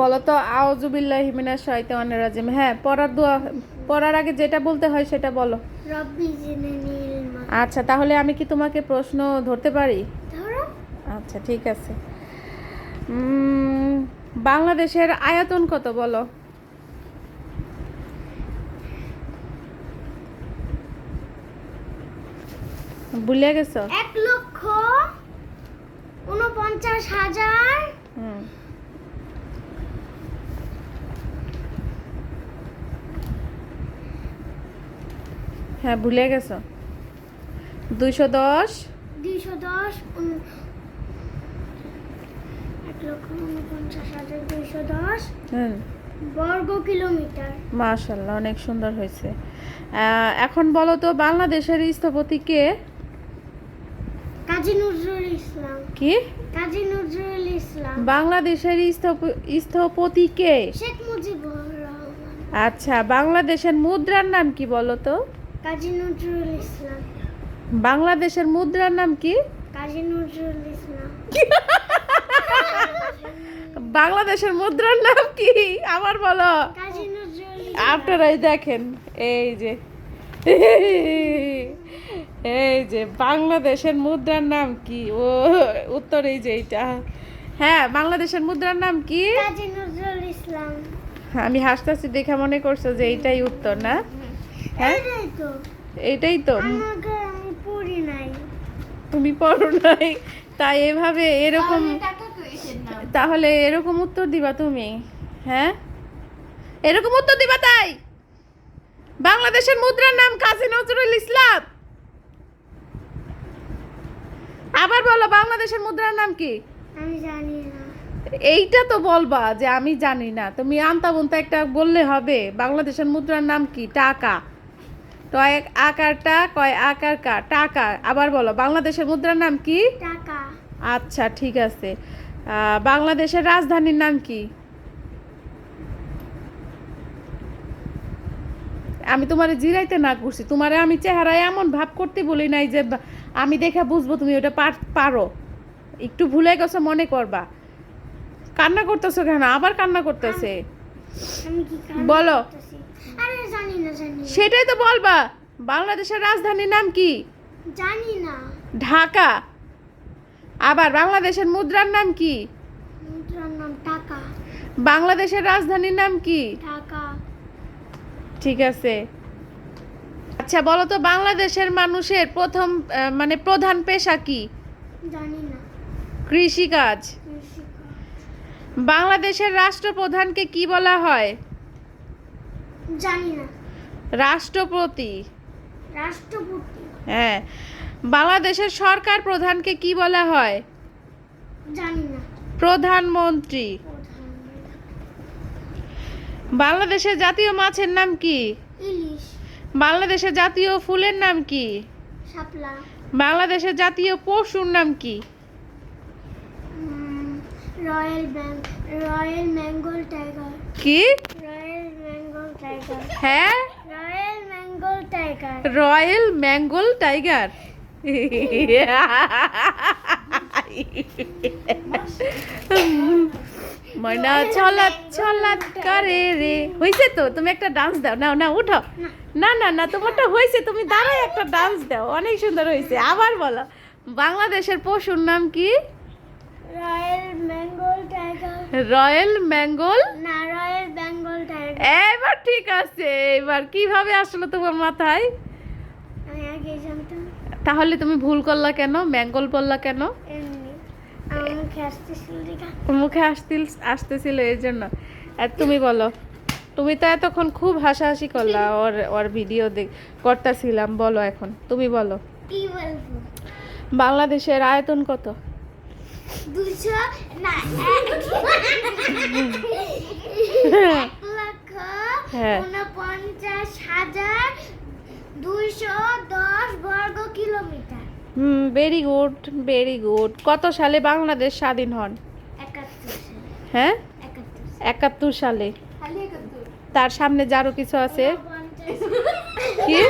বলো তো আউজুবিল্লাহি মিনাশ শাইতানির রাজিম। হ্যাঁ পড়ার দোয়া পড়ার আগে যেটা বলতে হয় সেটা বলো। আচ্ছা তাহলে আমি কি তোমাকে প্রশ্ন ধরতে পারি? আচ্ছা ঠিক আছে। বাংলাদেশের আয়তন কত বলো? ভুলে গেছো? এক লক্ষ উনপঞ্চাশ হাজার হ্যাঁ ভুলে গেছো? দুইশো দশ? দুইশো দশ এক লক্ষ উনপঞ্চাশ হাজার দুইশো দশ। হুম। বর্গ কিলোমিটার। মাশাল্লাহ অনেক সুন্দর হয়েছে। এখন বলো তো বাংলাদেশের স্থপতি কে? কাজী নজরুল ইসলাম। কি? কাজী নজরুল ইসলাম। বাংলাদেশের স্থপ- স্থপতি কে? শেখ মুজিবুর রহমান। আচ্ছা বাংলাদেশের মুদ্রার নাম কি বলো তো? কাজী নজরুল ইসলাম। বাংলাদেশের মুদ্রার নাম কি? কাজী নজরুল ইসলাম। বাংলাদেশের মুদ্রার নাম কি? আবার বলো। আপনারাই দেখেন। এই যে। এই যে বাংলাদেশের মুদ্রার নাম কি? ও উত্তর এই যে এইটা। হ্যাঁ বাংলাদেশের মুদ্রার নাম কি? ইসলাম। আমি হাসতেছি দেখে মনে করছ যে এইটাই উত্তর না? হ্যাঁ? এটাই তো। তুমি পড়ো নাই। তাই এভাবে এরকম তাহলে এরকম উত্তর দিবা তুমি হ্যাঁ? এরকম উত্তর দিবা তাই? বাংলাদেশের মুদ্রার নাম কাজী নজরুল ইসলাম। আবার বলো বাংলাদেশের মুদ্রার নাম কি? আমি জানি না। এইটা তো বলবা যে আমি জানি না। তুমি আনতা বনতা একটা বললে হবে বাংলাদেশের মুদ্রার নাম কি? টাকা। টয় আকারটা কয় আকার কা টাকা। আবার বলো বাংলাদেশের মুদ্রার নাম কি? টাকা। আচ্ছা ঠিক আছে। বাংলাদেশের রাজধানীর নাম কি? আমি তোমারে জিরাইতে না করছি তোমারে আমি চেহারায় এমন ভাব করতে বলি নাই যে আমি দেখে বুঝব তুমি ওটা পার- একটু ভুলে গেছো মনে করবা। কান্না করতেছো কেন? আবার কান্না করতেছে? বলো। আরে জানি না জানি না। সেটাই তো বলবা বাংলাদেশের রাজধানীর নাম কি? জানি না। ঢাকা। আবার বাংলাদেশের মুদ্রার নাম কি? মুদ্রার নাম টাকা। বাংলাদেশের রাজধানীর নাম কি? টাকা। ঠিক আছে। আচ্ছা বলো তো বাংলাদেশের মানুষের প্রথম মানে প্রধান পেশা কি? জানি না। কৃষিকাজ। বাংলাদেশের রাষ্ট্রপ্রধানকে কি বলা হয়? জানি না। রাষ্ট্রপতি। রাষ্ট্রপতি। হ্যাঁ। বাংলাদেশের সরকার প্রধানকে কি বলা হয়? জানি না। প্রধানমন্ত্রী। বাংলাদেশের জাতীয় মাছের নাম কি? ইলিশ। বাংলাদেশের জাতীয় ফুলের নাম কি? শাপলা। বাংলাদেশের জাতীয় পশুর নাম কি? Royal royal Bengal tiger. কি? হ্যাঁ? Royal Bengal tiger royal mangle tiger ময়না ছলাৎ ছলাৎ করে রে। হয়েছে তো তুমি একটা ডান্স দাও। নাও না উঠো। না। না না তোমারটা হয়েছে তুমি দাঁড়াই একটা ডান্স দাও। অনেক সুন্দর হয়েছে আবার বলো বাংলাদেশের পশুর নাম কি? Royal Bengal tiger royal mangle না রয়্যাল বেঙ্গল টাইগার এবার ঠিক আছে এবার কীভাবে আসলো তোমার মাথায়? তাহলে তুমি ভুল করলা কেন? ম্যাঙ্গল বললা কেন? মুখে আসছিল আসতেছিল এই জন্য। আর তুমি বলো তুমি তো এতক্ষণ খুব হাসাহাসি করলা ওর ওর ভিডিও দেখ করতেছিলাম বলো এখন। তুমি বলো। বাংলাদেশের আয়তন কত? দুশো না। উনপঞ্চাশ হাজার দুইশো দশ বর্গ kilometre. Hmm very good very good কত সালে বাংলাদেশ স্বাধীন হন? হ্যাঁ? একাত্তর সালে। তার সামনে যারও কিছু আছে? কি?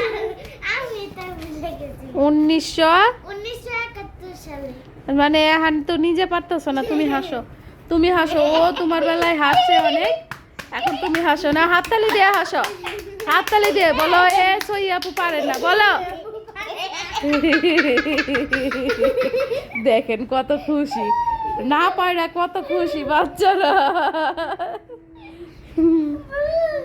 উনিশশো? মানে এখন তো নিজে পারতেছো না তুমি হাসো। তুমি হাসো ও তোমার বেলায় হাসছে অনেক। এখন তুমি হাসো না, হাততালি দিয়ে হাসো। হাততালি দিয়ে বলো, এ, সই আপু পারেন না, বলো। দেখেন কত খুশি। না পারে কত খুশি, বাচ্চারা।